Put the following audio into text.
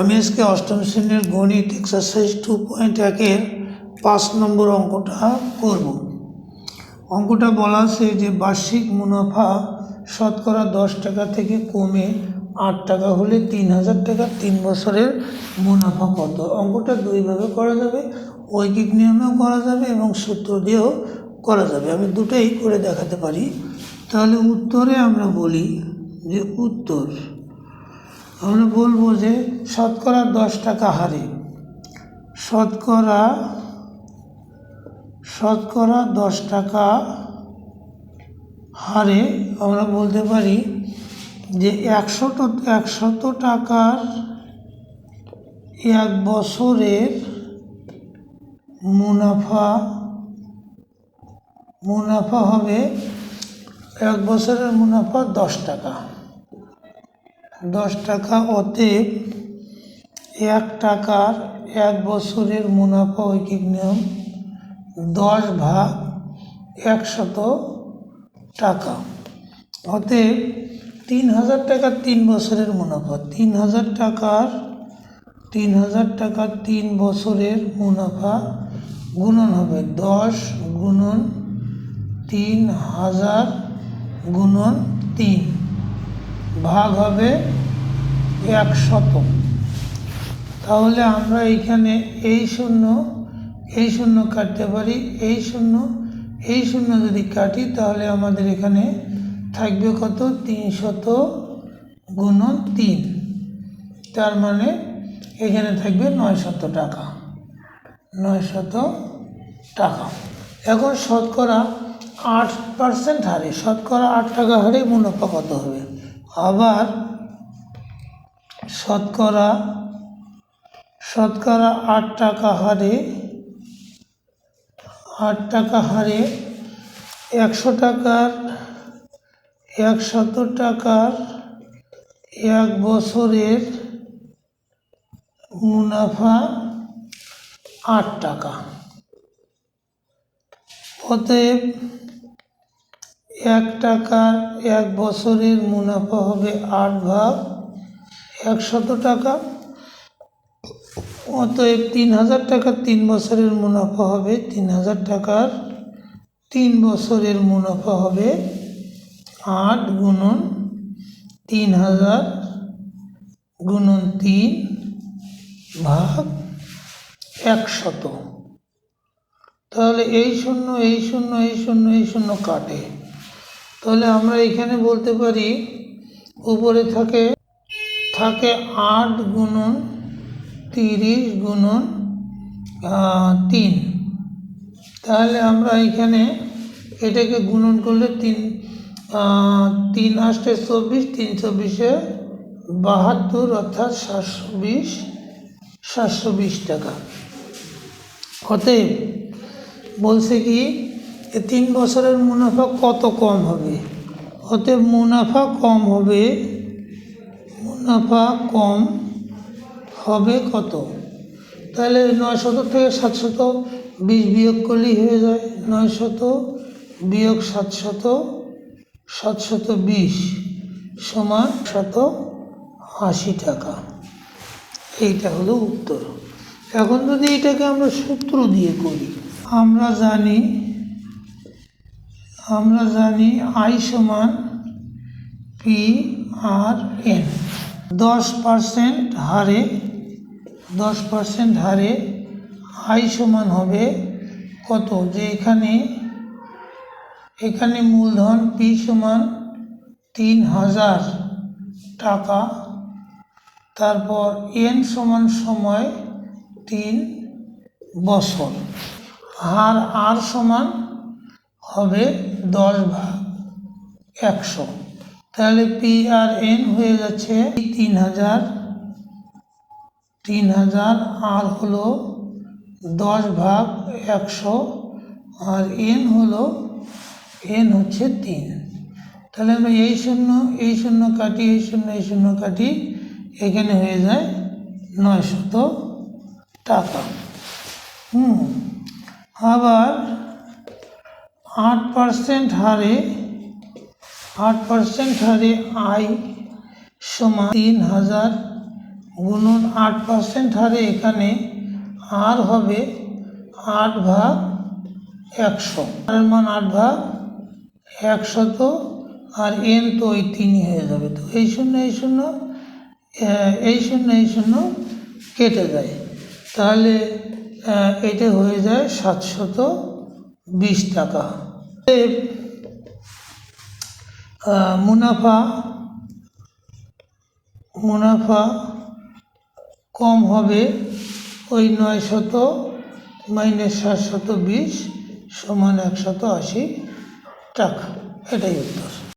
আমি অষ্টম শ্রেণির গণিত এক্সারসাইজ টু পয়েন্ট একের পাঁচ নম্বর অঙ্কটা করব। অঙ্কটা বলা আছে যে বার্ষিক মুনাফা শতকরা দশ টাকা থেকে কমে আট টাকা হলে তিন হাজার টাকা তিন বছরের মুনাফা কত? অঙ্কটা দুইভাবে করা যাবে, ঐকিক নিয়মেও করা যাবে এবং সূত্র দিয়েও করা যাবে। আমি দুটোই করে দেখাতে পারি। তাহলে উত্তরে আমরা বলি যে উত্তর। আমরা বলব যে শতকরা দশ টাকা হারে। শতকরা শতকরা দশ টাকা হারে আমরা বলতে পারি যে একশত একশত টাকার এক বছরের মুনাফা মুনাফা হবে এক বছরের মুনাফা দশ টাকা। দশ টাকা অতএব এক টাকার এক বছরের মুনাফা ঐকিক নিয়ম, দশ ভাগ একশত টাকা। অতএব তিন হাজার টাকার তিন বছরের মুনাফা, তিন হাজার টাকার, তিন হাজার টাকার তিন বছরের মুনাফা গুণন হবে। দশ গুণন তিন হাজার গুণন তিন। ভাগ হবে একশত তাহলে আমরা এইখানে এই শূন্য এই শূন্য কাটতে পারি, এই শূন্য এই শূন্য যদি কাটি, তাহলে আমাদের এখানে থাকবে কত? তিনশত গুণন তিন। তার মানে এখানে থাকবে নয় শত টাকা। নয় শত টাকা। এখন শতকরা আট পার্সেন্ট হারে, শতকরা আট টাকা হারে মুনাফা কত হবে? আবার শতকরা শতকরা আট টাকা হারে, আট টাকা হারে একশো টাকার, একশত টাকার এক বছরের মুনাফা আট টাকা। অতএব এক টাকার এক বছরের মুনাফা হবে আট ভাগ একশত টাকা। অতএব তিন হাজার টাকার তিন বছরের মুনাফা হবে, তিন হাজার টাকার তিন বছরের মুনাফা হবে আট গুণন তিন হাজার গুণন তিন ভাগ একশত। তাহলে এই শূন্য এই শূন্য এই শূন্য এই শূন্য কাটে। তাহলে আমরা এখানে বলতে পারি, উপরে থাকে থাকে আট গুণন তিরিশ গুণন তিন। তাহলে আমরা এখানে এটাকে গুণন করলে তিন তিন আষ্টে চব্বিশ, তিন চব্বিশে বাহাত্তর, অর্থাৎ সাতশো বিশ সাতশো বিশ টাকা। অতএব বলছে কি তিন বছরের মুনাফা কত কম হবে? অতএব মুনাফা কম হবে, মুনাফা কম হবে কত? তাহলে নয় শত থেকে সাতশত বিশ বিয়োগ করলেই হয়ে যায়। নয় শত বিয়োগ সাতশত সাতশত বিশ সমান শত আশি টাকা। এইটা হলো উত্তর। এখন যদি এটাকে আমরা সূত্র দিয়ে করি, আমরা জানি আমরা জানি আই সমান পি আর এন। দশ পার্সেন্ট হারে, দশ পার্সেন্ট হারে আই সমান হবে কত? যে এখানে এখানে মূলধন পি সমান তিন হাজার টাকা, তারপর এন সমান সময় তিন বছর। আর আর সমান হবে দশ ভাগ একশো। তাহলে পি আর এন হয়ে যাচ্ছে তিন হাজার। তিন হাজার আর হলো দশ ভাগ একশো আর এন হলো এন হচ্ছে তিন। তাহলে আমরা এই শূন্য এই শূন্য কাটি, এই শূন্য এই শূন্য কাটি, এখানে হয়ে যায় নয় শত টাকা। হুম, আবার আট পার্সেন্ট হারে, আট পার্সেন্ট হারে আয় সমান তিন হাজার গুণন আট পার্সেন্ট হারে এখানে আর হবে আট ভাগ একশো। আর মান আট ভাগ একশত আর এন তো ওই তিনই হয়ে যাবে। তো এই শূন্য এই শূন্য এই শূন্য এই শূন্য কেটে যায়। তাহলে এটা হয়ে যায় সাতশত বিশ টাকা। মুনাফা মুনাফা কম হবে ওই নয় শত মাইনাস সাতশত বিশ সমান একশত আশি টাকা। এটাই উত্তর।